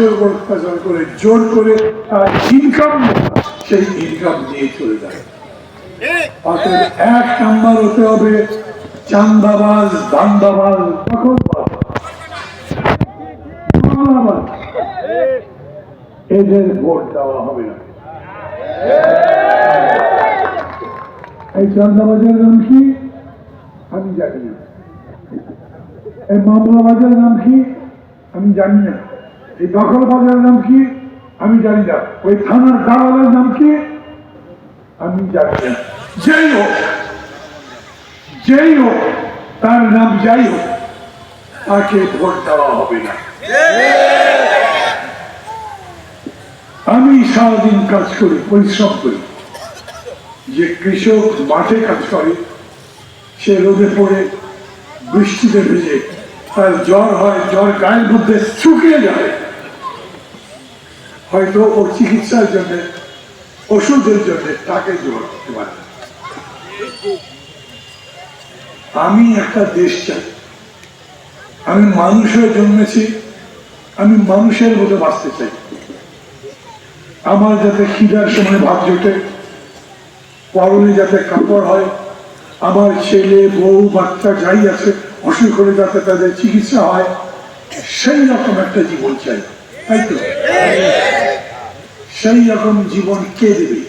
মানুষের উপর অত্যাচার করে, জোর করে তার ইনকাম সেই ইনকাম নিয়ে চলে যায়। এক নাম্বার হতে হবে, চান্দাবাজ, দান্দাবাজ এদের ভোট দেওয়া হবে না। এই চান্দাবাজের নাম কি? আমি জানি না। এই মামলাবাজের নাম কি? আমি জানি না। এই দখলবাজের নাম কি? আমি জানি না। ওই থানার দালালের নাম কি? আমি জানি না। যেই হোক যেই হোক, তার নাম যাই হোক, তাকে ভোট দেওয়া হবে না। আমি সারাদিন কাজ করি, পরিশ্রম করি। যে কৃষক মাঠে কাজ করে, সে রোদে পড়ে, বৃষ্টিতে ভেজে, তার জ্বর হয়, জ্বর গায়ের মধ্যে শুকিয়ে যায়। হয়তো ওর চিকিৎসার জন্য, ওষুধের জন্য তাকে জোর করতে পারে। আমি একটা দেশ চাই। আমি মানুষ হয়ে জন্মেছি, আমি মানুষের মতো বাঁচতে চাই। আমার যাতে খিদার সময় ভাত জোটে, পরনে যাতে কাপড় হয়, আমার ছেলে, বউ, বাচ্চা যাই আছে, অসুখ করে যাতে তাদের চিকিৎসা হয়, সেই রকম একটা জীবন চাই। সেই রকম জীবন কে দেবে?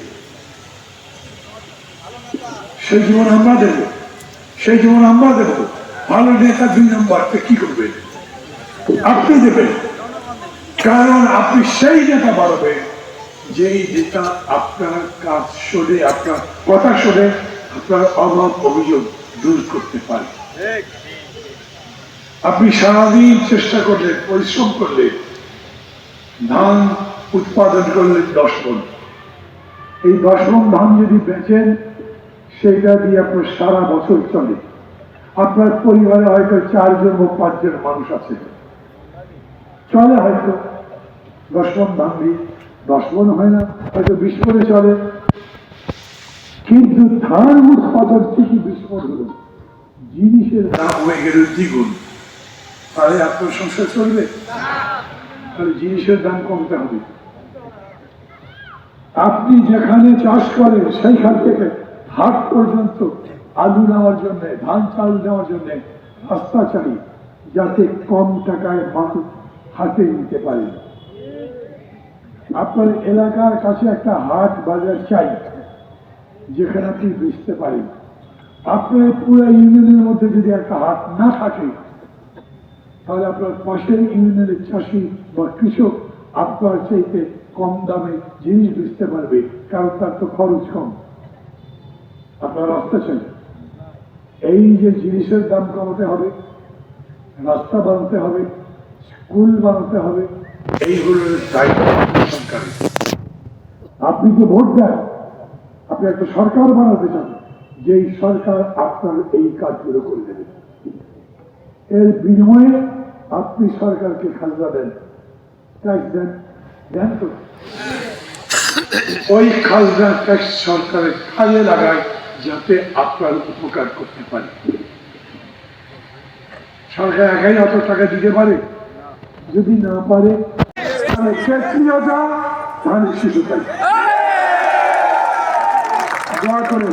সেই জীবন আমরা দেব। সেই জীবন আমরা দেব। ভালো নেতা দুই নম্বরটা কি আপনি দেবেন। কারণ আপনি সেই নেতা বাড়াবেন, যেই নেতা আপনার কাজ শোনে, আপনার কথা শোনে, আপনার অভাব, অভিযোগ দূর করতে পারে। আপনি সারাদিন চেষ্টা করলেন, পরিশ্রম করলেন ধান উৎপাদন করলেন দশ মন এই দশ মন ধান যদি বেচেন সেইটা দিয়ে আপনার সারা বছর চলে। আপনার পরিবারে হয়তো চারজন ও পাঁচজন মানুষ আছে। চলে হয়তো। দশ মন ধান দিয়ে দশ মন হয় না, হয়তো বিশ চলে। কিন্তু ধান উৎপাদন থেকে বিশ হলো। জিনিসের দাম হয়ে গেল দ্বিগুণ। তাহলে আপনার সংসার চলবে? তাহলে জিনিসের দাম কমতে হবে। আপনি যেখানে চাষ করেন, সেইখান থেকে হাট পর্যন্ত আলু নেওয়ার জন্য, ধান, চাল নেওয়ার জন্য রাস্তা চাই, যাতে কম টাকায় মানুষ হাতে নিতে পারে। আপনার এলাকার কাছে একটা হাট বাজার চাই, যেখানে আপনি বেচতে পারেন। আপনার পুরো ইউনিয়নের মধ্যে যদি একটা হাট না থাকে তাহলে আপনার পাশের ইউনিয়নের চাষি বা কৃষক আপনার চাইতে কম দামে জিনিস বেচতে পারবে, কারণ তার তো খরচ কম। আপনার রাস্তা চাই। এই যে জিনিসের দাম কমাতে হবে, রাস্তা বানাতে হবে, স্কুল বানাতে হবে, এইগুলোর দায়িত্ব সরকারের। আপনি যে ভোট দেন, আপনি একটা সরকার বানাতে চান, যেই সরকার আপনার এই কাজগুলো করে দেবে এর বিনিময়ে আপনি সরকারকে খাজনা দেন। ট্যাক্স দেন দেন তো। ওই খাজনা ট্যাক্স সরকারের কাজে লাগায় যাতে আপনার উপকার করতে পারে। সরকার একাই অত টাকা দিতে পারে? যদি না পারে, তাহলে দোয়া করে।